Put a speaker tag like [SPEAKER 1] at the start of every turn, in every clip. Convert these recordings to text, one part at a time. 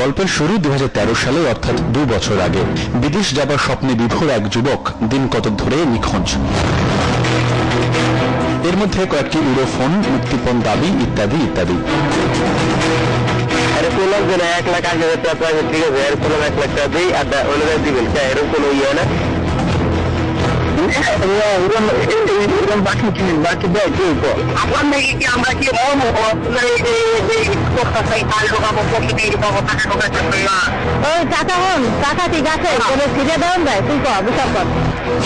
[SPEAKER 1] গল্পের শুরু দু হাজার তেরো সালে, অর্থাৎ দু বছর আগে। বিদেশ যাবার স্বপ্নে বিভোর এক যুবক দিন কত ধরে নিখোঁজ। এর মধ্যে কয়েকটি ইউরোফোন মুক্তিপণ দাবি ইত্যাদি ইত্যাদি।
[SPEAKER 2] এক লাখ আশি হাজার টাকা ঠিক আছে এরকম এক লাখ টাকা দিই আর দিবেন। এরকম ইয়ে না? এরকম বাকি বাকি দেয় কি আপনার নাকি কি আমরা কি মন টাকা
[SPEAKER 3] হন টাকা ঠিক আছে কোনো ফিরে তুই কর কর।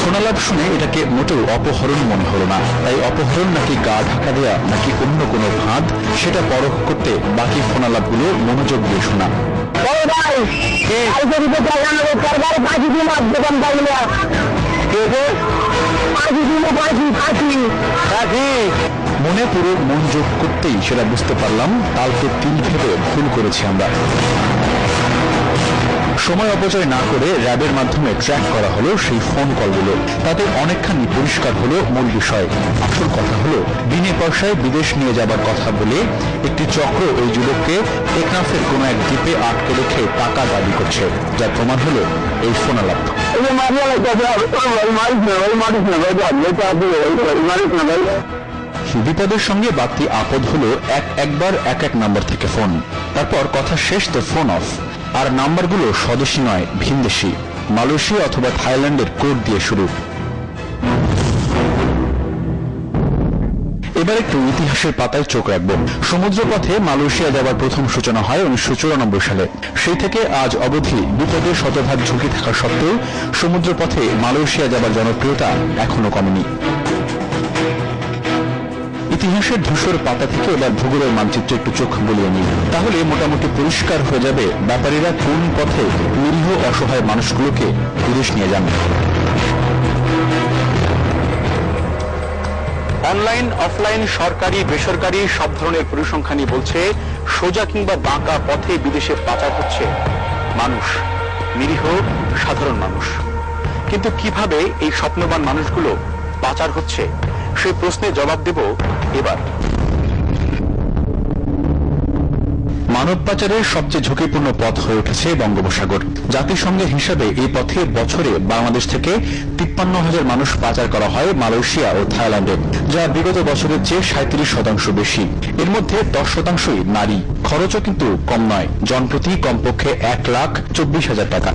[SPEAKER 1] ফোনালাপ শুনে এটাকে মোটেও অপহরণ মনে হলো না। তাই অপহরণ নাকি গা ঢাকা দেয়া নাকি অন্য কোনো ফাঁদ সেটা পরখ করতে বাকি ফোনালাপগুলো মনোযোগ দিয়ে শোনা।
[SPEAKER 2] বড় ভাই কালকে দিতে টাকা নেব সরকার পাঁচি দিন আর দোকান পাইলে পাঁচি দিন পাঁচি পাঁচি পাঁচি
[SPEAKER 1] মনে পুরো মন যোগ করতেই সেটা বুঝতে পারলাম। তালকে তিন ভেবে ভুল করেছি আমরা। সময় অপচয় না করে র্যাবের মাধ্যমে ট্র্যাক করা হলো সেই ফোন কলগুলো। তাতে অনেকখানি পরিষ্কার হলো মূল বিষয়। আসল কথা হলো বিনে পয়সায় বিদেশ নিয়ে যাবার কথা বলে একটি চক্র ওই যুবককে টেকনাফের কোনো এক দ্বীপে আটকে রেখে টাকা দাবি করছে যার প্রমাণ হলো এই ফোনালাপ বিপদের সঙ্গে বাড়তি আপদ হলো এক একবার এক এক নাম্বার থেকে ফোন তারপর কথা শেষ তো ফোন অফ আর নাম্বারগুলো স্বদেশী নয় ভিনদেশি মালয়েশিয়া অথবা থাইল্যান্ডের কোড দিয়ে শুরু এবার একটু ইতিহাসের পাতায় চোখ রাখব। সমুদ্রপথে মালয়েশিয়া যাবার প্রথম সূচনা হয় উনিশশো চুরানব্বই সালে। সেই থেকে আজ অবধি বিপদের শতভাগ ঝুঁকি থাকা সত্ত্বেও সমুদ্রপথে মালয়েশিয়া যাবার জনপ্রিয়তা এখনও কমেনি। ইতিহাসের ধূসর পাতা থেকে এবার ভূগোলের মানচিত্রে একটু চোখ বলিয়ে নিই। তাহলে মোটামুটি পরিষ্কার হয়ে যাবে ব্যাপারীরা কোন পথে নিরীহ অসহায় মানুষগুলোকে বিদেশ নিয়ে যান। অনলাইন, অফলাইন, সরকারি, বেসরকারি সব ধরনের পরিসংখ্যানই বলছে, সোজা কিংবা বাঁকা পথে বিদেশে পাচার হচ্ছে মানুষ। নিরীহ, সাধারণ মানুষ। কিন্তু কীভাবে এই স্বপ্নবান মানুষগুলো পাচার হচ্ছে? সেই প্রশ্নের জবাব দেব এবার। মানব পাচারের সবচেয়ে ঝুঁকিপূর্ণ পথ হয়ে উঠেছে বঙ্গোপসাগর। জাতিসংঘের হিসাবে এই পথে বছরে বাংলাদেশ থেকে তিপ্পান্ন হাজার মানুষ পাচার করা হয় মালয়েশিয়া ও থাইল্যান্ডে, যা বিগত বছরের চেয়ে সাঁত্রিশ শতাংশ বেশি। এর মধ্যে দশ শতাংশই নারী, খরচও কিন্তু কম নয়। জনপ্রতি কমপক্ষে এক লাখ চব্বিশ হাজার টাকা।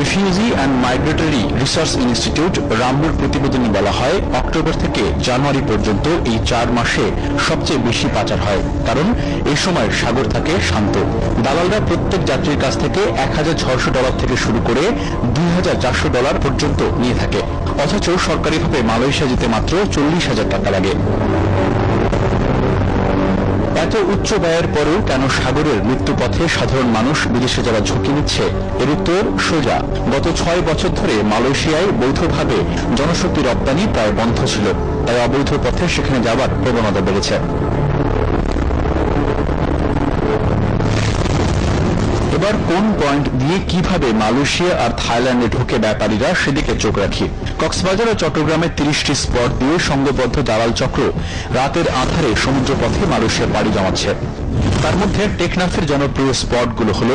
[SPEAKER 1] Refugee and migratory research institute রামবুর প্রতিবেদনে বলা হয়, অক্টোবর থেকে জানুয়ারি পর্যন্ত এই চার মাসে সবচেয়ে বেশি পাচার হয়, কারণ এই সময় সাগর থাকে শান্ত। দালালরা প্রত্যেক যাত্রীর কাছ থেকে এক ডলার থেকে শুরু করে দুই হাজার চারশো ডলার পর্যন্ত নিয়ে থাকে। অথচ সরকারিভাবে মালয়েশিয়া যেতে মাত্র চল্লিশ হাজার টাকা লাগে। এত উচ্চ ব্যয়ের পরেও কেন সাগরের মৃত্যুপথে সাধারণ মানুষ বিদেশে যাওয়ার ঝুঁকি নিচ্ছে? এর উত্তর, সোজা। গত ছয় বছর ধরে মালয়েশিয়ায় বৈধভাবে জনশক্তি রপ্তানি প্রায় বন্ধ ছিল। তাই অবৈধ পথে সেখানে যাওয়ার প্রবণতা বেড়েছে। এবার কোন পয়েন্ট দিয়ে কীভাবে মালয়েশিয়া আর থাইল্যান্ডে ঢুকে ব্যাপারীরা সেদিকে চোখ রাখি। কক্সবাজার ও চট্টগ্রামের তিরিশটি স্পট দিয়ে সংঘবদ্ধ দালাল চক্র রাতের আধারে সমুদ্রপথে মালয়েশিয়া পাড়ি জমাচ্ছে। তার মধ্যে টেকনাফের জনপ্রিয় স্পটগুলো হল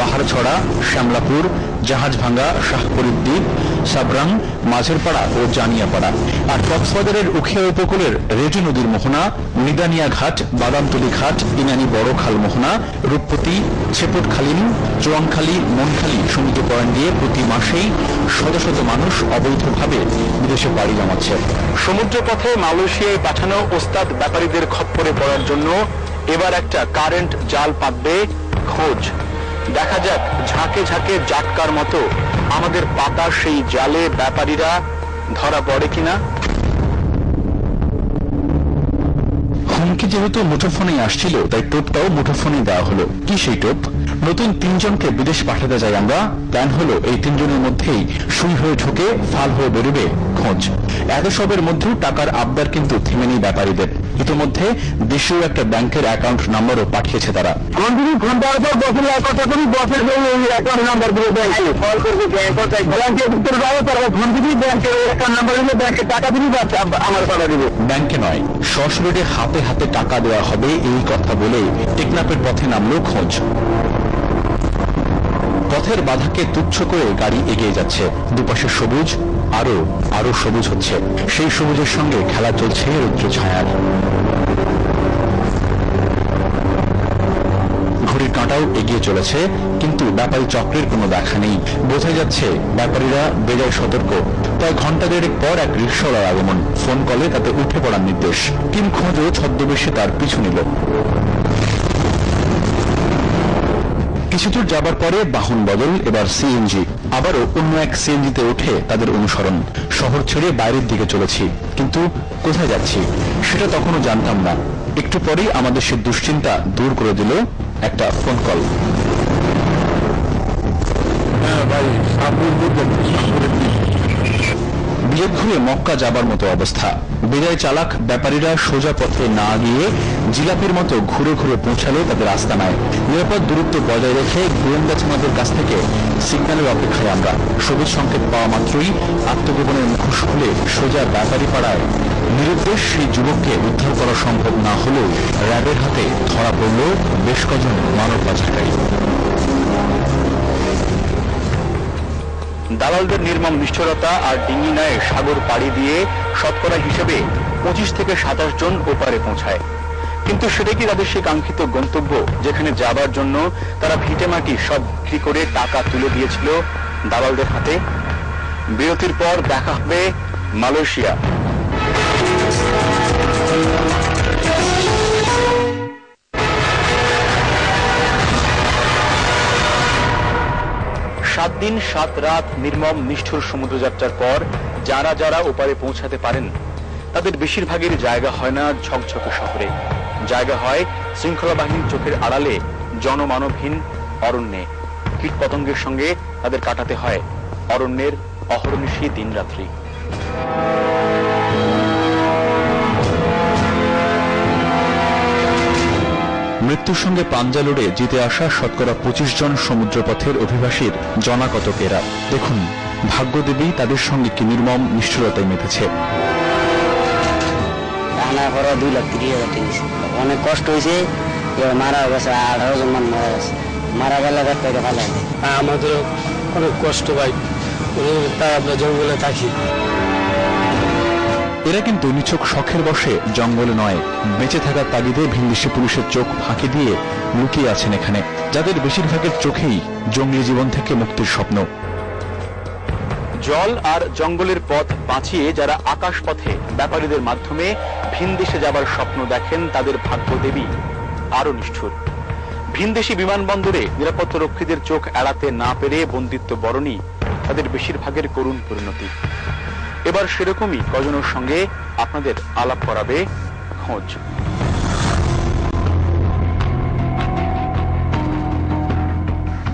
[SPEAKER 1] বাহারছড়া, শ্যামলাপুর, জাহাজভাঙ্গা, শাহপুরীর দ্বীপ, সাবরাং, মাঝেরপাড়া ও জানিয়াপাড়া। আর কক্সবাজারের উখিয়া উপকূলের রেজু নদীর মোহনা মৃদানিয়া ঘাট বাদামতলি ঘাট ইনানি বড় খাল মোহনা, রূপপতি ছেপট খালিম চুয়াংখালী, মনখালী সমুদ্র পয়েন্ট দিয়ে প্রতি মাসেই শত শত মানুষ অবৈধভাবে বিদেশে পাড়ি জমাচ্ছে। সমুদ্রপথে মালয়েশিয়ায় পাঠানো ওস্তাদ ব্যাপারীদের খপ্পরে পড়ার জন্য এবার একটা কারেন্ট জাল পাতবে খোঁজ। দেখা যাক, ঝাঁকে ঝাঁকে জাটকার মতো আমাদের পাতা সেই জালে ব্যাপারীরা ধরা পড়ে কিনা? হুমকি যেহেতু মুঠোফোনেই আসছিল, তাই টোপটাও মুঠোফোনে দেওয়া হলো। কি সেই টোপ? নতুন তিনজনকে বিদেশ পাঠাতে যাই আমরা। প্ল্যান হলো, এই তিনজনের মধ্যেই সুই হয়ে ঢুকে, ফাল হয়ে বেরোবে, খোঁজ। এত সবের মধ্যেও টাকার আবদার কিন্তু থেমেনি ব্যাপারীদের। ইতিমধ্যে দেশীয় একটা ব্যাংকের অ্যাকাউন্ট নাম্বারও পাঠিয়েছে তারা।
[SPEAKER 2] কন্টিনিউ ফোন দেওয়ার পর বসের কথা করি বসের অ্যাকাউন্ট নাম্বারগুলো ব্যাংকে কল করবে ব্যাংক ব্যাংকে উত্তর তারপর ফোন দিবি ব্যাংকের অ্যাকাউন্ট নাম্বার দিলে ব্যাংকে টাকা দিবি আমার টাকা দিবি।
[SPEAKER 1] ব্যাংকে নয় সশরীরে হাতে হাতে টাকা দেওয়া হবে এই কথা বলে টেকনাপের পথে নামলো খোঁজ। পথের বাধাকে তুচ্ছ করে গাড়ি এগিয়ে যাচ্ছে। দুপাশে সবুজ আরও আরও সবুজ হচ্ছে। সেই সবুজের সঙ্গে খেলা চলছে রৌদ্র ছায়ার। ঘড়ির কাঁটাও এগিয়ে চলেছে, কিন্তু ব্যাপারী চক্রের কোনো দেখা নেই। বোঝা যাচ্ছে, ব্যাপারীরা বেজায় সতর্ক। প্রায় ঘণ্টা দেড়েক পর এক রিক্সাওয়ালার আগমন। ফোন কলে তাতে উঠে পড়ার নির্দেশ। কিম খোঁজও ছদ্মবেশে তার পিছু নিল। কিছুদূর যাবার পরে বাহন বদল, এবার সিএনজি। আবারও অন্য এক সিএনজিতে উঠে তাদের অনুসরণ। শহর ছেড়ে বাইরের দিকে চলেছি, কিন্তু কোথায় যাচ্ছি সেটা তখনও জানতাম না। একটু পরেই আমাদের সে দুশ্চিন্তা দূর করে দিল একটা ফোন কল বিলেত ঘুরে মক্কা যাবার মতো অবস্থা। বিদায় চালাক ব্যাপারীরা সোজা পথে না গিয়ে জিলাপির মতো ঘুরে ঘুরে পৌঁছালো তাদের আস্তানায়। নিরাপদ দূরত্ব বজায় রেখে গোয়েন্দা কাছ থেকে সিগন্যালের অপেক্ষায় আমরা। সবুজ সংকেত পাওয়া মাত্রই আত্মগোপনের মুখোশ খুলে সোজা ব্যাপারী পাড়ায় নিরুদ্দেশ সেই যুবককে উদ্ধার করা সম্ভব না হলেও র্যাবের হাতে ধরা পড়ল বেশ কজন মানব পাচারকারী দালালদের নির্মম নিষ্ঠুরতা আর ডিঙ্গি নয় সাগর পাড়ি দিয়ে শতকরা হিসেবে পঁচিশ থেকে সাতাশ জন ওপারে পৌঁছায়। কিন্তু সেটা কি তাদের সেই কাঙ্ক্ষিত গন্তব্য যেখানে যাবার জন্য তারা ভিটে মাটি সব বিক্রি করে টাকা তুলে দিয়েছিল দালালদের হাতে? বিরতির পর দেখা হবে মালয়েশিয়া। সাত দিন, সাত রাত নির্মম নিষ্ঠুর সমুদ্রযাত্রার পর যারা যারা ওপারে পৌঁছাতে পারেন, তাদের বেশিরভাগের জায়গা হয় না ঝকঝকে শহরে। জায়গা হয় শৃঙ্খলা বাহিনীর চোখের আড়ালে জনমানবহীন অরণ্যে। কীট পতঙ্গের সঙ্গে তাদের কাটাতে হয় অরণ্যের অহর্নিশী দিনরাত্রি। মৃত্যুর সঙ্গে পাঞ্জা লড়ে জিতে আসা শতকরা পঁচিশ জন সমুদ্রপথের অভিবাসীর জনাকতক এরা দেখুন ভাগ্যদেবী তাদের সঙ্গে কি নির্মম নিষ্ঠুরতায় মেতেছে।
[SPEAKER 4] টানা করা দুই লাখ তিরিশ হাজার টাকা অনেক কষ্ট হয়েছে এবার মারা গেছে আঠারো জন মান মারা গেছে। মারা গেলে এক ভালো
[SPEAKER 5] আমাদের অনেক কষ্ট ভাই। তাই আমরা জঙ্গলে থাকি।
[SPEAKER 1] এরা কিন্তু নিছক শখের বসে জঙ্গলে নয়, বেঁচে থাকার তাগিদে ভিনদেশি পুলিশের চোখ ফাঁকি দিয়ে লুকিয়ে আছেন এখানে, যাদের বেশিরভাগের চোখেই জঙ্গলি জীবন থেকে মুক্তির স্বপ্ন। জল আর জঙ্গলের পথ বাঁচিয়ে যারা আকাশ পথে ব্যাপারীদের মাধ্যমে ভিনদেশে যাবার স্বপ্ন দেখেন, তাদের ভাগ্যদেবী আরও নিষ্ঠুর। ভিনদেশি বিমানবন্দরে নিরাপত্তা রক্ষীদের চোখ এড়াতে না পেরে বন্দিত্ব বরণী তাদের বেশিরভাগের করুণ পরিণতি। এবার সেরকমই কজনের সঙ্গে আপনাদের আলাপ করাবে খোঁজ।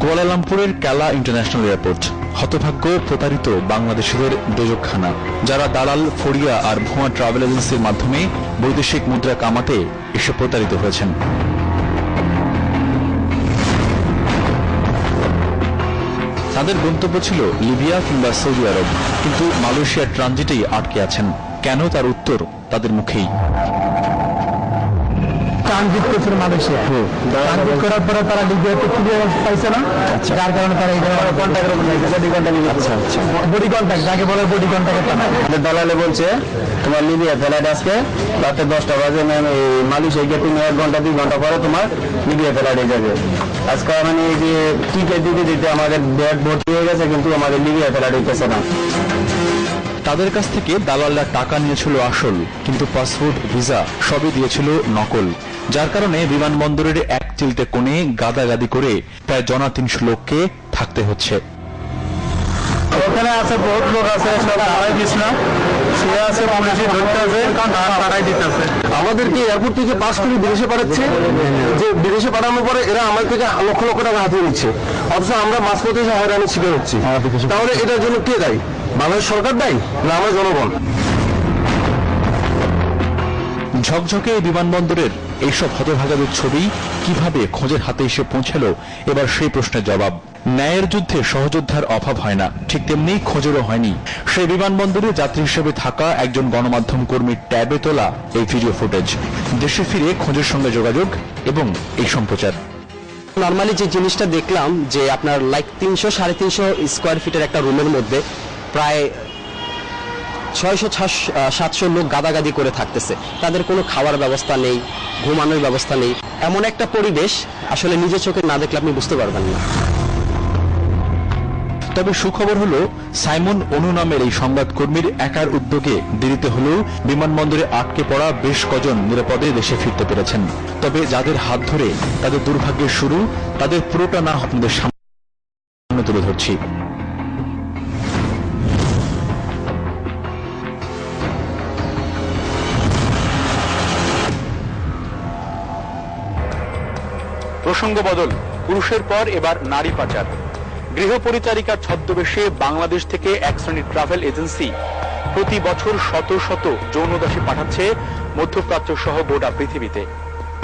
[SPEAKER 1] কুয়ালালামপুরের ক্যালা ইন্টারন্যাশনাল এয়ারপোর্ট। হতভাগ্য প্রতারিত বাংলাদেশিদের দোজকখানা, যারা দালাল, ফড়িয়া আর ভুয়া ট্রাভেল এজেন্সির মাধ্যমে বৈদেশিক মুদ্রা কামাতে এসে প্রতারিত হয়েছেন। তাদের গন্তব্য ছিল লিবিয়া কিংবা সৌদি আরব। কিন্তু মালয়েশিয়ার ট্রানজিটেই আটকে আছেন। কেন তার উত্তর তাদের মুখেই।
[SPEAKER 5] ট্রানজিট করছিল মালয়েশিয়া। ট্রানজিট করার পরে তারা লিবিয়াতে ক্লিয়ারেন্স পাইছে না। যার কারণে তারা এটা কন্ট্যাক্টের বডি কন্ট্যাক্ট আচ্ছা আচ্ছা। বডি কন্ট্যাক্ট যাকে বলে বডি কন্ট্যাক্ট
[SPEAKER 4] দালালে বলছে তোমার লিবিয়া ফ্লাইট আজকে রাতে দশটা বাজে ম্যাম এই মালয়েশিয়া গিয়ে তুমি এক ঘণ্টা দুই ঘণ্টা পরে তোমার লিবিয়া ফ্লাইটে যাবে। আজকে মানে এই যে টিকিট দিতে দিতে আমাদের ব্যাট ভর্তি হয়ে গেছে, কিন্তু আমাদের লিবিয়া খেলা হইতেছে না।
[SPEAKER 1] তাদের কাছ থেকে দালালরা টাকা নিয়েছিল আসল, কিন্তু পাসপোর্ট, ভিসা সবই দিয়েছিল নকল। যার কারণে বিমানবন্দরের এক চিলতে কোণে গাদাগাদি করে প্রায় জনা তিনশো লোককে থাকতে হচ্ছে।
[SPEAKER 5] ওখানে আছে বহুত লোক আছে সব হারাই দিস না। সে আছে পুলিশে ধরতে আছে হারাই দিতেছে
[SPEAKER 6] আমাদেরকে এয়ারপোর্ট থেকে পাস করে বিদেশে পাঠাচ্ছে? যে বিদেশে পাঠানোর পরে এরা আমার থেকে লক্ষ লক্ষ টাকা হাতিয়ে নিচ্ছে। অথচ আমরা মাঝপথে এসে হয়রানির শিকার হচ্ছি। তাহলে এটার জন্য কে দায়ী? বাংলাদেশ সরকার দেয় না আমরা জনগণ?
[SPEAKER 1] ঝকঝকে এই বিমানবন্দরের এইসব হতভাগাদের ছবি কীভাবে খোঁজের হাতে এসে পৌঁছালো? এবার সেই প্রশ্নের জবাব। ন্যায়ের যুদ্ধে সহযোদ্ধার অভাব হয় না। ঠিক তেমনি খোঁজেরও হয়নি। সেই বিমানবন্দরে যাত্রী হিসেবে থাকা একজন গণমাধ্যম কর্মীর ট্যাবে তোলা এই ভিডিও ফুটেজ। দেশে ফিরে খোঁজের সঙ্গে যোগাযোগ এবং এই সম্প্রচার।
[SPEAKER 7] নর্মালি যে জিনিসটা দেখলাম যে আপনার লাইক তিনশো, সাড়ে তিনশো স্কোয়ার ফিটের একটা রুমের মধ্যে প্রায় ছয়শো সাতশো লোক গাদাগাদি করে থাকতেছে। তাদের কোনো খাওয়ার ব্যবস্থা নেই, ঘুমানোর ব্যবস্থা নেই। এমন একটা পরিবেশ আসলে নিজের চোখে না দেখলে আপনি বুঝতে পারবেন না।
[SPEAKER 1] তবে সুখবর হলো, সাইমন অনু নামের এই সংবাদকর্মীর একার উদ্যোগে দেরিতে হলেও বিমানবন্দরে আটকে পড়া বেশ কজন নিরাপদে দেশে ফিরতে পেরেছেন। তবে যাদের হাত ধরে তাদের দুর্ভাগ্যের শুরু, তাদের পুরোটা না আপনাদের সামনে তুলে ধরছি। প্রসঙ্গ বদল, পুরুষের পর এবার নারী পাচার। গৃহ পরিচারিকার ছদ্মবেশে বাংলাদেশ থেকে এক শ্রেণির ট্রাভেল এজেন্সি প্রতি বছর শত শত যৌনদাসী পাঠাচ্ছে মধ্যপ্রাচ্য সহ গোটা পৃথিবীতে।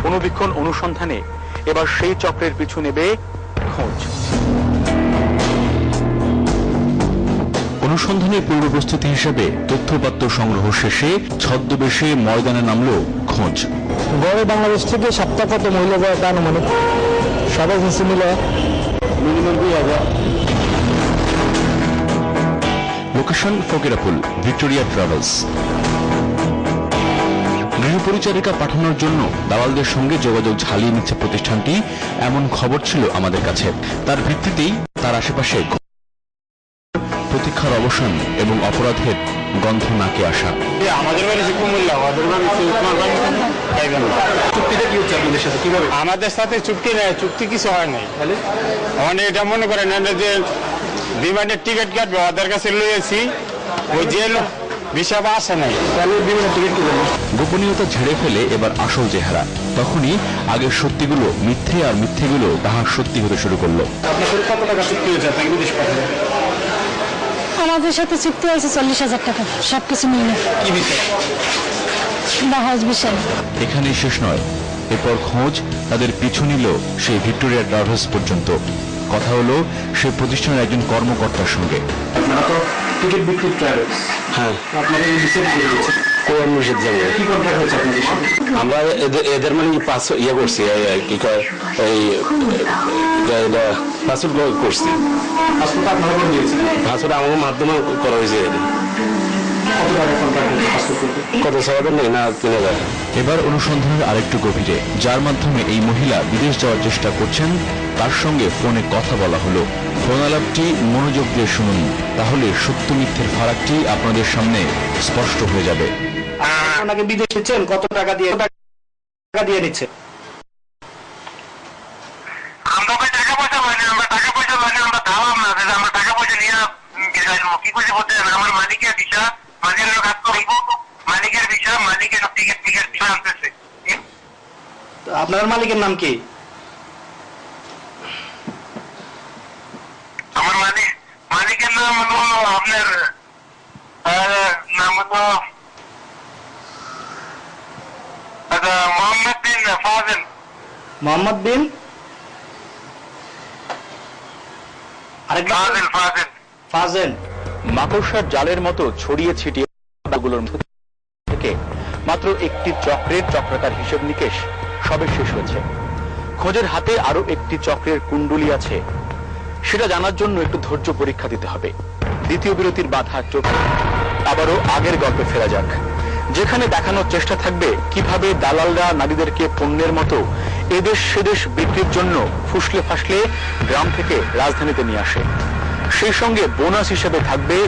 [SPEAKER 1] অনুবীক্ষণ অনুসন্ধানে এবার সেই চক্রের পিছু নেবে খোঁজ। অনুসন্ধানের পূর্ব প্রস্তুতি হিসেবে তথ্যপাত্র সংগ্রহ শেষে ছদ্মবেশে ময়দানে নামল খোঁজ।
[SPEAKER 5] গড়ে বাংলাদেশ থেকে সপ্তাহ কত মহিলা যায় তা আনুমানিক? সব এজেন্সি মিলে মিনিমাম দুই হাজার।
[SPEAKER 1] লোকেশন ফকিরাপুল ভিক্টোরিয়া ট্রাভেলস গৃহপরিচারিকা পাঠানোর জন্য দালালদের সঙ্গে যোগাযোগ ঝালিয়ে নিচ্ছে প্রতিষ্ঠানটি, এমন খবর ছিল আমাদের কাছে। তার ভিত্তিতেই তার আশেপাশে প্রতীক্ষার অবসান এবং অপরাধের গন্ধ নাকে আসা।
[SPEAKER 2] আমাদের বাড়ি কুমিল্লা চুক্তিটা কি হচ্ছে আপনাদের সাথে? কীভাবে? আমাদের সাথে চুক্তি নেই চুক্তি কিছু হয় নাই। মানে এটা মনে করেন যে বিমানের টিকিট কাটবে ওদের কাছে লইয়েছি ওই যে আসে নাই। তাহলে বিমানের টিকিট কি
[SPEAKER 1] গোপনীয়তা ঝেড়ে ফেলে এবার আসল চেহারা। তখনই আগের সত্যিগুলো মিথ্যে আর মিথ্যেগুলো তাহার সত্যি হতে শুরু করল।
[SPEAKER 2] আপনার সাথে কত টাকা চুক্তি হয়েছে? আপনাকে বিদেশ পাঠাবে
[SPEAKER 3] আমাদের সাথে চুক্তি হয়েছে চল্লিশ হাজার টাকা। সবকিছু মিলে।
[SPEAKER 2] এখানে
[SPEAKER 3] জাহাজ বিষয়।
[SPEAKER 1] শেষ নয়। এরপর খোঁজ তাদের পিছু নিল সেই ভিক্টোরিয়া ট্রাভেলস পর্যন্ত। কথা হলো সে প্রতিষ্ঠানের একজন কর্মকর্তার সঙ্গে।
[SPEAKER 2] আপনারা তো টিকিট বিক্রি ট্রাভেলস
[SPEAKER 4] হ্যাঁ।
[SPEAKER 2] আপনারা এই বিষয়ে কি
[SPEAKER 4] কোন
[SPEAKER 2] কন্ট্রাক্ট হয়েছে আপনাদের সাথে
[SPEAKER 4] আমরা এদের- এদের মানে পাস ইয়ে করছি কি কয় এই পাসপোর্ট করছি।
[SPEAKER 2] পাসপোর্ট আপনারা করে দিয়েছেন।
[SPEAKER 4] পাসপোর্ট আমার মাধ্যমে করা হয়েছে।
[SPEAKER 2] কত
[SPEAKER 4] হাজার নেই না তিন হাজার
[SPEAKER 1] এবার অনুসন্ধানের আরেকটু গভীরে যার মাধ্যমে এই মহিলা বিদেশ যাওয়ার চেষ্টা করছেন তার সঙ্গে ফোনে কথা বলা হলো। ফোন আলাপটি মনোযোগ দিয়ে শুনুন তাহলে সত্য মিথ্যের ফারাকটি আপনাদের সামনে স্পষ্ট হয়ে যাবে।
[SPEAKER 2] ওনাকে বিদেশ দিচ্ছেন কত টাকা দিয়ে? টাকা দিয়ে নিচ্ছে?
[SPEAKER 8] আমরা টাকা পয়সা পাইনি আমরা টাকা পয়সা নিয়ে গেলাম কি করে আমার মালিকের ভিসা। মালিকের কাজ করব মালিকের মালিকের টিকিট টিকিট আনতেছে
[SPEAKER 2] আপনার মালিকের নাম কি?
[SPEAKER 8] আমার মালিক মালিকের নাম হলো আপনার নাম হলো মোহাম্মদ বিন ফাজেল।
[SPEAKER 2] মোহাম্মদ বিন? আরেকটা
[SPEAKER 8] ফাজেল ফাজেল।
[SPEAKER 2] ফাজেল।
[SPEAKER 1] মাকড়সার জালের মতো ছড়িয়ে ছিটিয়ে মাত্র একটি চক্রের চক্রাকার হিসেব নিকেশ সবে শেষ হয়েছে। খোঁজের হাতে আরও একটি চক্রের কুণ্ডলি আছে। সেটা জানার জন্য একটু ধৈর্য পরীক্ষা দিতে হবে। দ্বিতীয় বিরতির বাধা চোখ। আবারও আগের গল্পে ফেরা যাক। যেখানে দেখানোর চেষ্টা থাকবে কীভাবে দালালরা নারীদেরকে পণ্যের মতো এদেশ সেদেশ বিক্রির জন্য ফুসলে ফাসলে গ্রাম থেকে রাজধানীতে নিয়ে আসে। সেই সঙ্গে বোনাস হিসেবে থাকবে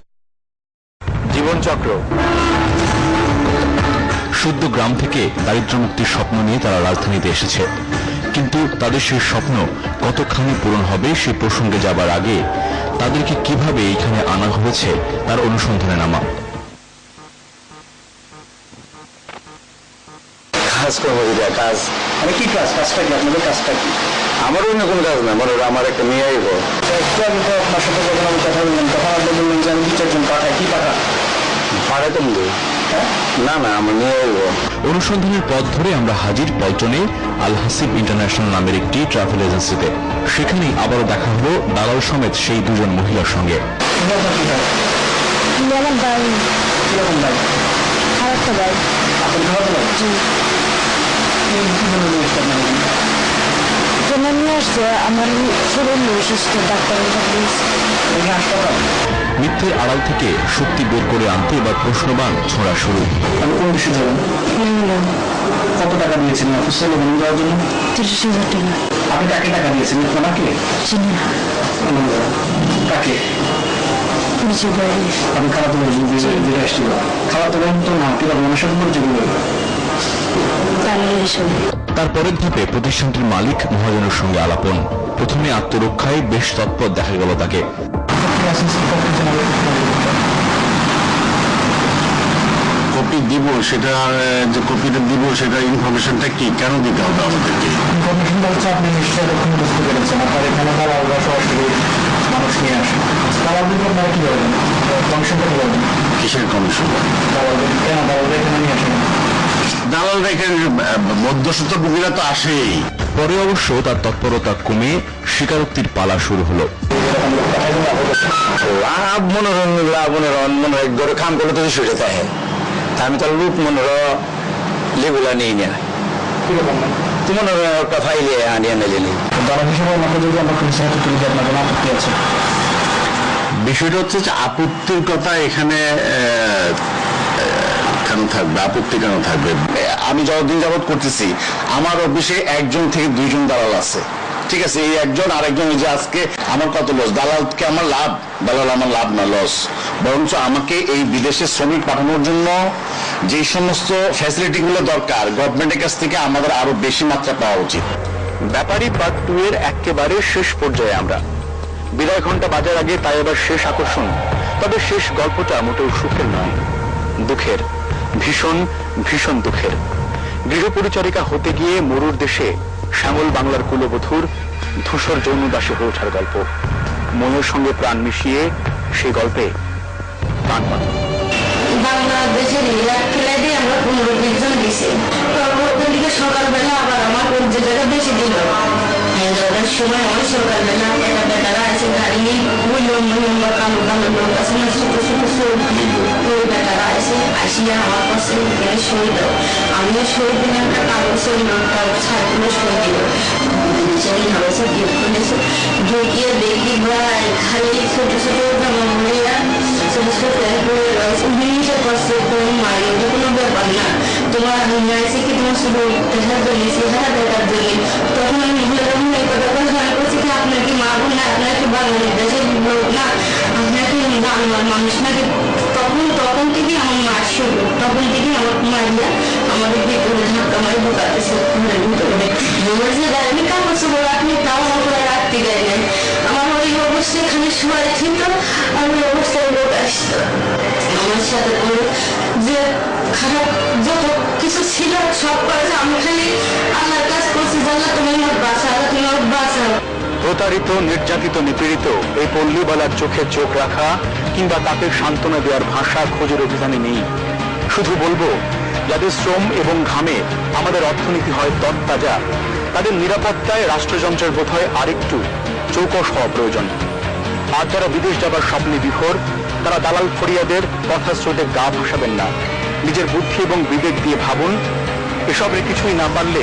[SPEAKER 1] জীবনচক্র। শুদ্ধ গ্রাম থেকে দারিদ্র মুক্তির স্বপ্ন নিয়ে তারা রাজধানীতে এসেছে। কিন্তু তাদের সেই স্বপ্ন কতখানি পূরণ হবে সে প্রসঙ্গে যাবার আগে তাদেরকে কীভাবে এখানে আনা হয়েছে তার অনুসন্ধানে নামা।
[SPEAKER 4] কাজ করব এটা কাজ।
[SPEAKER 5] মানে কি কাজ? কাজটা কি? আপনাদের কাজটা কি?
[SPEAKER 4] আমার অন্য কোনো কাজ না মনে আমার একটা মেয়ে আইব।
[SPEAKER 5] একটু আগে তো আপনার সাথে যখন আমি কথা বললাম তখন আপনি বললেন যে আমি দু চারজন পাঠাই কি পাঠা হ্যাঁ?
[SPEAKER 4] না না আমার মেয়ে আইব।
[SPEAKER 1] অনুসন্ধানের পথ ধরে আমরা হাজির পল্টনে আল হাসিব ইন্টারন্যাশনাল নামের একটি ট্রাভেল এজেন্সিতে। সেখানেই আবারও দেখা হলো দালাল সমেত সেই দুজন মহিলার সঙ্গে।
[SPEAKER 3] আমার ভাই?
[SPEAKER 5] কীরকম ভাই
[SPEAKER 3] খারাপ তো ভাই
[SPEAKER 5] পারেন
[SPEAKER 3] জি
[SPEAKER 5] কি কি জন্য নিয়ে এসছেন আপনারা এখানে?
[SPEAKER 3] জন্য নিয়ে আসছে আমার শরীর নেই ডাক্তারের কাছে
[SPEAKER 1] মিথ্যের আড়াল থেকে সত্যি বের করে আনতে এবার প্রশ্নবান ছোড়া শুরু।
[SPEAKER 5] আমি কোন কত টাকা দিয়েছেন? অফিসে লোন দেওয়ার জন্য?
[SPEAKER 3] তিরিশ হাজার টাকা।
[SPEAKER 5] আপনি কাকে টাকা দিয়েছেন?
[SPEAKER 3] না।
[SPEAKER 5] কাকে? আমি খাওয়াতে পারেন তো না কীরকম আমার সাথে পরিচয়
[SPEAKER 1] তার পরের ধাপে প্রতিষ্ঠানটির মালিক মহাজনের সঙ্গে আলাপন। প্রথমে আত্মরক্ষায় বেশ তৎপর দেখা গেল তাকে।
[SPEAKER 2] কপি দিব সেটা যে কপিটা দিব সেটা ইনফরমেশনটা কি? কেন দিতে হবে আমাদেরকে?
[SPEAKER 5] ইনফরমেশনটা হচ্ছে আপনি নিশ্চয়ই বুঝতে পেরেছেন। আপনার এখানে দালালরা সরাসরি মানুষ নিয়ে আসে। দালালদের আপনারা কি করবেন কমিশনটা কি করবেন
[SPEAKER 2] কিসের কমিশন?
[SPEAKER 5] দালালদের কেন এখানে নিয়ে আসেন?
[SPEAKER 2] এখানে ভূমিরা তো আসেই।
[SPEAKER 1] পরে অবশ্য তার তৎপরতা কমে স্বীকারোক্তির পালা শুরু হলো।
[SPEAKER 4] লাভ লাভ মনে হয় ধরো খাম করলে তো থাকে আমি তো লুক মনোর লেগুলা নেই না ফাইলে আনিয়ে নিলি
[SPEAKER 5] দালাল হিসেবে আমাকে যদি আমরা পুলিশের হাতে তুলে কোনো আপত্তি আছে।
[SPEAKER 2] বিষয়টা হচ্ছে যে আপত্তির কথা এখানে কেন থাকবে? আপত্তি কেন থাকবে? আমি যতদিন যাবত করতেছি, আমার অফিসে একজন থেকে দুইজন দালাল আছে। ঠিক আছে, এই একজন আরেকজন যে আজকে আমার কত লস দালালকে আমার লাভ? দালাল আমার লাভ না লস বরঞ্চ আমাকে এই বিদেশে শ্রমিক পাঠানোর জন্য যে সমস্ত ফ্যাসিলিটি গুলো দরকার গভর্নমেন্টের কাছ থেকে আমাদের আরও বেশি মাত্রা পাওয়া উচিত।
[SPEAKER 1] ব্যাপারী পার্ট টু এর একেবারে শেষ পর্যায়ে আমরা। বিদায় ঘণ্টা বাজার আগে তাই এবার শেষ আকর্ষণ। তবে শেষ গল্পটা মোটেও সুখের নয়, দুঃখের। ভীষণ ভীষণ দুঃখের। গৃহপরিচারিকা হতে গিয়ে মরুর দেশে শ্যামল বাংলার কুলবধূর ধূসর যৌন দাসে হয়ে ওঠার গল্প। মনের সঙ্গে প্রাণ মিশিয়ে সেই গল্পে প্রাণ পান
[SPEAKER 9] বাংলাদেশের আমরা পনেরো বিশ জন গেছি। সকালবেলা আবার আমার যে জায়গা বেশি দিল এগারোটার সময় আমার সকালবেলা একটা বেটারা আছে গাড়ি নিয়ে ওই নম্বর কালো কালো লোক আছে না ছোট ছোট ছোট ওই বেটারা আছে আসিয়া আমার কাছে এখানে সই দাও আমিও সই দিলাম একটা কাগজ ওই লোকটা ছাড়গুলো সই দিল সেই হয়েছে গিয়ে খুলেছে ঢুকিয়ে দেখি ভাই খালি ছোট ছোট জামা মরিয়া ছোট ছোট প্যান্ট পরে রয়েছে জিনিসের কষ্ট করে মারি ওটা কোনো ব্যাপার না তোমার আমি আছি কি তোমার শুধু দেখার জন্য চেহারা দেখার জন্য তখন আমি বললাম এই কথা কথা মনে করছি কি আপনার কি মা বোন না আপনার কি বাঙালি দেশের লোক না আপনার কি বাংলার মানুষ নাকি তখন তখন থেকে আমার মা শুরু তখন থেকে আমার মারিয়া আমাদের ভিতরে ধাক্কা মারি ঢুকাতেছে ঘরের ভিতরে বলছে আমি কাপড় চোপড় আপনি তাও আমার করে রাখতে দেয় নাই আমার ওই অবস্থায় এখানে শোয়া ছিল আর ওই অবস্থায় লোক আসতো আমার সাথে করে যে খারাপ যত কিছু ছিল, সব করেছে। আমি খালি আল্লাহর কাজ করছি জানলা তুমি আমার বাঁচা তুমি আমার বাঁচাও।
[SPEAKER 1] প্রতারিত, নির্যাতিত, নিপীড়িত, এই পল্লীবালার চোখে চোখ রাখা কিংবা তাকে সান্ত্বনা দেওয়ার ভাষা খোঁজের অভিযানে নেই। শুধু বলব, যাদের শ্রম এবং ঘামে আমাদের অর্থনীতি হয় তরতাজা, তাদের নিরাপত্তায় রাষ্ট্রযন্ত্রের বোধ হয় আরেকটু চৌকস হওয়া প্রয়োজন। আর যারা বিদেশ যাবার স্বপ্নে বিভোর তারা দালাল ফরিয়াদের কথা স্রোতে গা ভাসাবেন না। নিজের বুদ্ধি এবং বিবেক দিয়ে ভাবুন, এসবের কিছুই না পারলে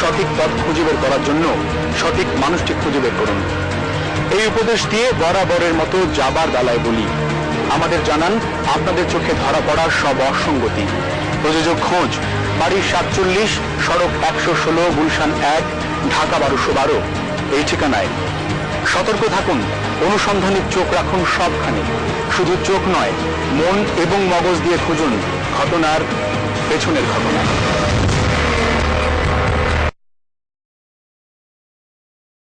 [SPEAKER 1] সঠিক পথ খুঁজে বের করার জন্য সঠিক মানুষটি খুঁজে বের করুন। এই উপদেশ দিয়ে বরাবরের মতো যাবার বেলায় বলি। আমাদের জানান, আপনাদের চোখে ধরা পড়া সব অসঙ্গতি। প্রযোজক খোঁজ, বাড়ি সাতচল্লিশ, সড়ক একশো ষোলো, গুলশান এক, ঢাকা বারোশো বারো। এই ঠিকানায়। সতর্ক থাকুন। অনুসন্ধানের চোখ রাখুন সবখানে। শুধু চোখ নয়, মন এবং মগজ দিয়ে খুঁজুন ঘটনার পেছনের ঘটনা।